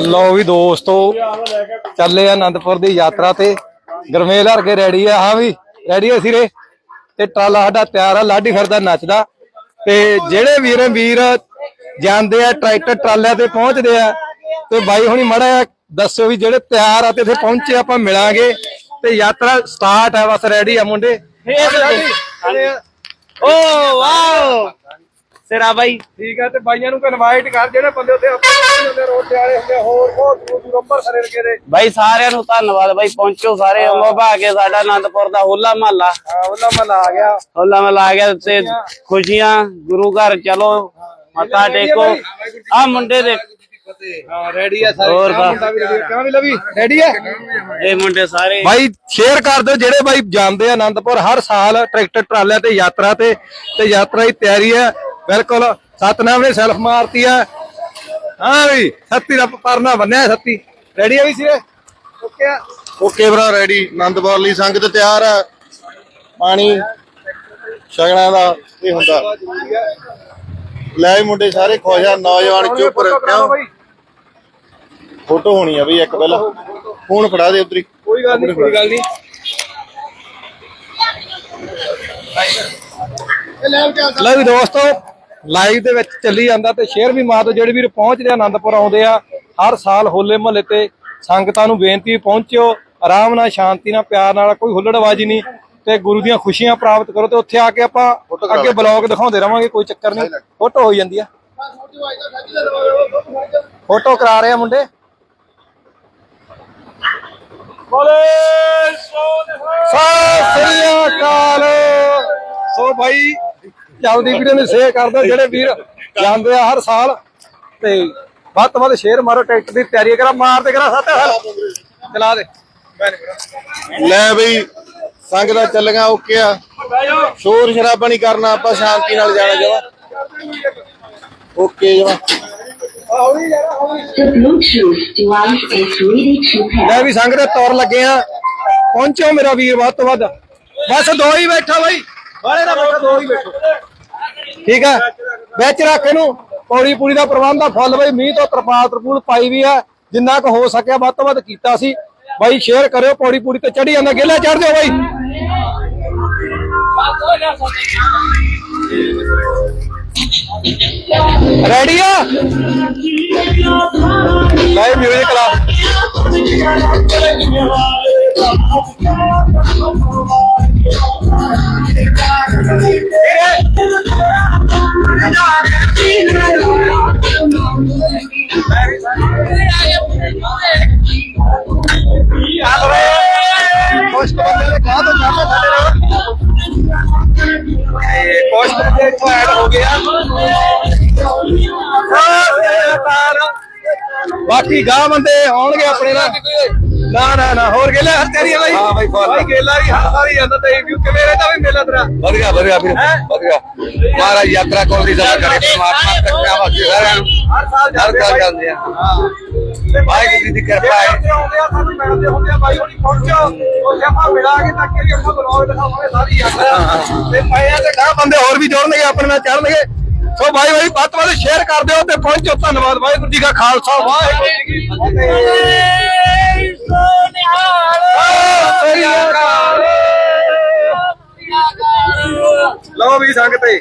ਲਓ ਵੀ ਦੋਸਤੋ ਚੱਲੇ ਆ ਆਨੰਦਪੁਰ ਦੀ ਯਾਤਰਾ ਤੇ। ਗਰਮੇਲ ਹਰ ਕੇ ਰੈਡੀ ਆ। ਹਾਂ ਵੀ ਰੈਡੀ ਆ ਸਿਰੇ? ਤੇ ਟਰਾਲਾ ਸਾਡਾ ਤਿਆਰ ਆ ਲਾਡੀ ਫਿਰਦਾ ਨੱਚਦਾ। ਤੇ ਜਿਹੜੇ ਵੀਰੇ ਵੀਰ ਜਾਂਦੇ ਆ ਟਰੈਕਟਰ ਟਰਾਲਿਆਂ ਤੇ ਪਹੁੰਚਦੇ ਆ ਤੇ ਬਾਈ ਹੁਣੀ ਮੜਾ ਦੱਸੋ ਵੀ ਜਿਹੜੇ ਤਿਆਰ ਆ ਤੇ ਇੱਥੇ ਪਹੁੰਚੇ ਆਪਾਂ ਮਿਲਾਂਗੇ। ਤੇ ਯਾਤਰਾ ਸਟਾਰਟ ਹੈ ਬਸ ਰੈਡੀ ਆ ਮੁੰਡੇ। ਓ ਵਾਓ। ਸਿਰਾ ਬਾਈ। ਠੀਕ ਆ ਤੇ ਬਾਈਆਂ ਨੂੰ ਇਨਵਾਈਟ ਕਰ ਜਿਹੜੇ ਬੰਦੇ ਉੱਥੇ ਹੁੰਦੇ ਰੋਡ ਤੇ ਵਾਲੇ ਹੁੰਦੇ ਹੋਰ ਬਹੁਤ ਦੂਰ ਦੂਰ ਅੰਬਰ ਸਰੇ ਰਕੇ ਦੇ ਬਾਈ ਸਾਰਿਆਂ ਨੂੰ ਧੰਨਵਾਦ ਬਾਈ ਪਹੁੰਚੋ ਸਾਰੇ। ਮੋਭਾ ਕੇ ਸਾਡਾ ਆਨੰਦਪੁਰ ਦਾ ਹੋਲਾ ਮਹੱਲਾ। ਹਾਂ ਉਹਨਾਂ ਮਲਾ ਆ ਗਿਆ। ਹੋਲਾ ਮਹੱਲਾ ਆ ਗਿਆ ਤੇ ਖੁਸ਼ੀਆਂ। ਗੁਰੂ ਘਰ ਚਲੋ ਮੱਥਾ ਟੇਕੋ। ਆ ਮੁੰਡੇ ਦੇ। ਹਾਂ ਰੈਡੀ ਆ ਸਾਰੇ। ਮੁੰਡਾ ਵੀ ready ਆ। ਕਿਉਂ ਵੀ ਲਵੀ? ਰੈਡੀ ਆ? ਇਹ ਮੁੰਡੇ ਸਾਰੇ। ਬਾਈ ਸ਼ੇਅਰ ਕਰ ਦਿਓ ਜਿਹੜੇ ਬਾਈ ਜਾਂਦੇ ਆ ਆਨੰਦਪੁਰ ਹਰ ਸਾਲ ਟਰੈਕਟਰ ਟਰਾਲਿਆਂ ਤੇ ਯਾਤਰਾ ਤੇ ਤੇ ਯਾਤਰਾ ਦੀ ਤਿਆਰੀ ਹੈ ਬਿਲਕੁਲ ਸਤਨਾਮ ਨੇ ਸੈਲਫ ਮਾਰਤੀ ਆ। ਹਾਂ ਵੀ ਸੱਤੀ ਦਾ ਪਰਨਾ ਬੰਨਿਆ ਸੱਤੀ। ਰੈਡੀ ਆ ਵੀ ਸਿਰੇ ਓਕੇ ਆ। ਓਕੇ ਭਰਾ ਰੈਡੀ ਆਨੰਦਪੁਰ ਲਈ ਸੰਗਤ ਤਿਆਰ ਆ। ਪਾਣੀ ਛਕਣਾ ਦਾ ਇਹ ਹੁੰਦਾ। ਲੈ ਮੁੰਡੇ ਸਾਰੇ ਖੁਸ਼ ਆ ਨੌਜਵਾਨ ਚੁੱਪ ਕਿਉਂ? ਫੋਟੋ ਹੋਣੀ ਆ ਬਈ ਇੱਕ ਪਹਿਲਾਂ ਫੋਨ ਫੜਾ ਦੇ ਉਤਰੀ ਕੋਈ ਗੱਲ ਨਹੀਂ ਕੋਈ ਗੱਲ ਨਹੀਂ। ਲੈ ਵੀ ਦੋਸਤੋ। ਲਾਈਵ ਦੇ ਵਿੱਚ ਚੱਲੀ ਜਾਂਦਾ ਤੇ ਸ਼ੇਅਰ ਵੀ ਮਾਰ ਦਿਓ ਜਿਹੜੇ ਵੀਰ ਪਹੁੰਚਦੇ ਆ ਆਨੰਦਪੁਰ ਆਉਂਦੇ ਆ ਹਰ ਸਾਲ ਹੋਲੇ ਮਹੱਲੇ ਤੇ ਸੰਗਤਾਂ ਨੂੰ ਬੇਨਤੀ ਪਹੁੰਚਿਓ ਆਰਾਮ ਨਾਲ ਸ਼ਾਂਤੀ ਨਾਲ ਪਿਆਰ ਨਾਲ ਕੋਈ ਹੁੱਲੜਬਾਜ਼ੀ ਨਹੀਂ ਤੇ ਗੁਰੂ ਦੀਆਂ ਖੁਸ਼ੀਆਂ ਪ੍ਰਾਪਤ ਕਰੋ ਤੇ ਉੱਥੇ ਆ ਕੇ ਆਪਾਂ ਅੱਗੇ ਬਲੌਗ ਦਿਖਾਉਂਦੇ ਰਵਾਂਗੇ ਕੋਈ ਚੱਕਰ ਨਹੀਂ ਫੋਟੋ ਹੋਈ ਜਾਂਦੀ ਆ। ਫੋਟੋ ਕਰਾ ਰਹੇ ਆ ਮੁੰਡੇ। ਸਤਿ ਸ੍ਰੀ ਅਕਾਲ। ਸੋ ਭਾਈ ਚੱਲਦੀ ਵੀਡੀਓ ਨੂੰ ਸ਼ੇਅਰ ਕਰ ਦਿਓ ਜਿਹੜੇ ਵੀਰ ਜਾਂਦੇ ਆ ਹਰ ਸਾਲ। ਤੇ ਵੱਧ ਤੋਂ ਵੱਧ ਸ਼ੇਅਰ ਮਾਰੋ ਟਰੈਕਟਰ ਦੀ ਤਿਆਰੀ ਕਰਾ ਮਾਰ ਤੇ ਕਰਾ ਸੱਤ ਹਾਲ ਚਲਾ ਦੇ। ਲੈ ਬਈ ਸੰਗਤਾਂ ਚੱਲੀਆਂ ਓਕੇ ਆ। ਸ਼ੋਰ ਸ਼ਰਾਬਾ ਨਹੀਂ ਕਰਨਾ ਆਪਾਂ ਸ਼ਾਂਤੀ ਨਾਲ ਜਾਣਾ ਜਵਾ ਓਕੇ ਜਵਾ The Bluetooth device is ready to pair. ਲੈ ਵੀ ਸੰਗ ਦੇ ਤੌਰ ਲੱਗੇ ਆ। ਪਹੁੰਚੋ ਮੇਰਾ ਵੀਰ ਵੱਧ ਤੋਂ ਵੱਧ। ਬਸ ਦੋ ਹੀ ਬੈਠਾ ਬਾਈ। ਬਾਲੇ ਦਾ ਬੈਠਾ, ਦੋ ਹੀ ਬੈਠੋ। ਠੀਕ ਹੈ? ਵਿੱਚ ਰੱਖ ਇਹਨੂੰ। ਪੌੜੀ ਪੂਰੀ ਦਾ ਪ੍ਰਬੰਧ ਆ, ਫੁੱਲ ਬਾਈ, ਮੀਂਹ ਤੋਂ ਤਰਪਾਲ ਤਰਪੂਲ ਪਾਈ ਵੀ ਆ। ਜਿੰਨਾ ਕੁ ਹੋ ਸਕਿਆ ਵੱਧ ਤੋਂ ਵੱਧ ਕੀਤਾ ਸੀ। ਬਾਈ ਸ਼ੇਅਰ ਕਰਿਓ, ਪੌੜੀ ਪੂਰੀ ਤੇ ਚੜੀ ਜਾਂਦਾ। ਗੇਲਾ ਚੜ ਜਾਓ ਬਾਈ। ਰੈਡੀ ਆ? ਲੈ ਮਿਊਜ਼ਿਕ ਲਾ। ਕੁਛ ਬੰਦੇ ਨੇ ਕਹਾ ਤੋਂ ਜਾਣਾ ਸਾਡੇ ਨਾਲ ਇਹ ਕੁਛ ਬੰਦੇ ਇੱਥੋਂ ਐਡ ਹੋ ਗਿਆ ਬਾਕੀ ਗਾਹ ਬੰਦੇ ਆਉਣਗੇ ਆਪਣੇ ਨਾਲ। ਨਾ ਨਾ ਨਾ ਹੋਰ ਗੇਲਾ ਹਰ ਤੇਰੀ ਹੈ ਬਾਈ। ਹਾਂ ਬਾਈ ਬਾਈ ਗੇਲਾ ਵੀ ਹਰ ਸਾਰੀ ਜਾਂਦਾ ਤੇ ਕਿਉਂ ਕਿਵੇਂ ਰਹਿੰਦਾ ਵੀ ਮੇਲਾ ਤੇਰਾ। ਵਧੀਆ ਵਧੀਆ ਵੀਰ ਵਧੀਆ। ਮਹਾਰਾਜ ਯਾਤਰਾ ਕੋਲ ਦੀ ਸੇਵਾ ਕਰੇ ਪਰਮਾਤਮਾ ਤੱਕਿਆ ਵਾਸਤੇ ਸਾਰਿਆਂ ਨੂੰ। ਹਰ ਸਾਲ ਹਰ ਸਾਲ ਜਾਂਦੇ ਆ। ਤੇ ਵਾਹਿਗੁਰੂ ਜੀ ਦੀ ਕਿਰਪਾ ਹੈ। ਆਉਂਦੇ ਆ ਸਾਨੂੰ ਮਿਲਦੇ ਹੁੰਦੇ ਆ ਬਾਈ ਹੋਣੀ ਪਹੁੰਚੋ ਉਹ ਆਪਾਂ ਮਿਲਾਂਗੇ ਤਾਂ ਕਿ ਆਪਾਂ ਬਲੌਗ ਦਿਖਾਵਾਂਗੇ ਸਾਰੀ ਯਾਤਰਾ। ਤੇ ਪਏ ਆ ਤੇ ਗਾਹ ਬੰਦੇ ਹੋਰ ਵੀ ਜੁੜਨਗੇ ਆਪਣੇ ਨਾਲ ਚੜਨਗੇ। ਸੋ ਬਾਈ ਬਾਈ ਵੱਧ ਤੋਂ ਵੱਧ ਸ਼ੇਅਰ ਕਰ ਦਿਓ ਤੇ ਪਹੁੰਚੋ। ਧੰਨਵਾਦ ਵਾਹਿਗੁਰੂ ਜੀ ਕਾ ਖਾਲਸਾ ਵਾਹਿਗੁਰੂ ਜੀ ਕੀ ਫਤਿਹ। ਲਓ ਵੀ ਸੰਗਤੇ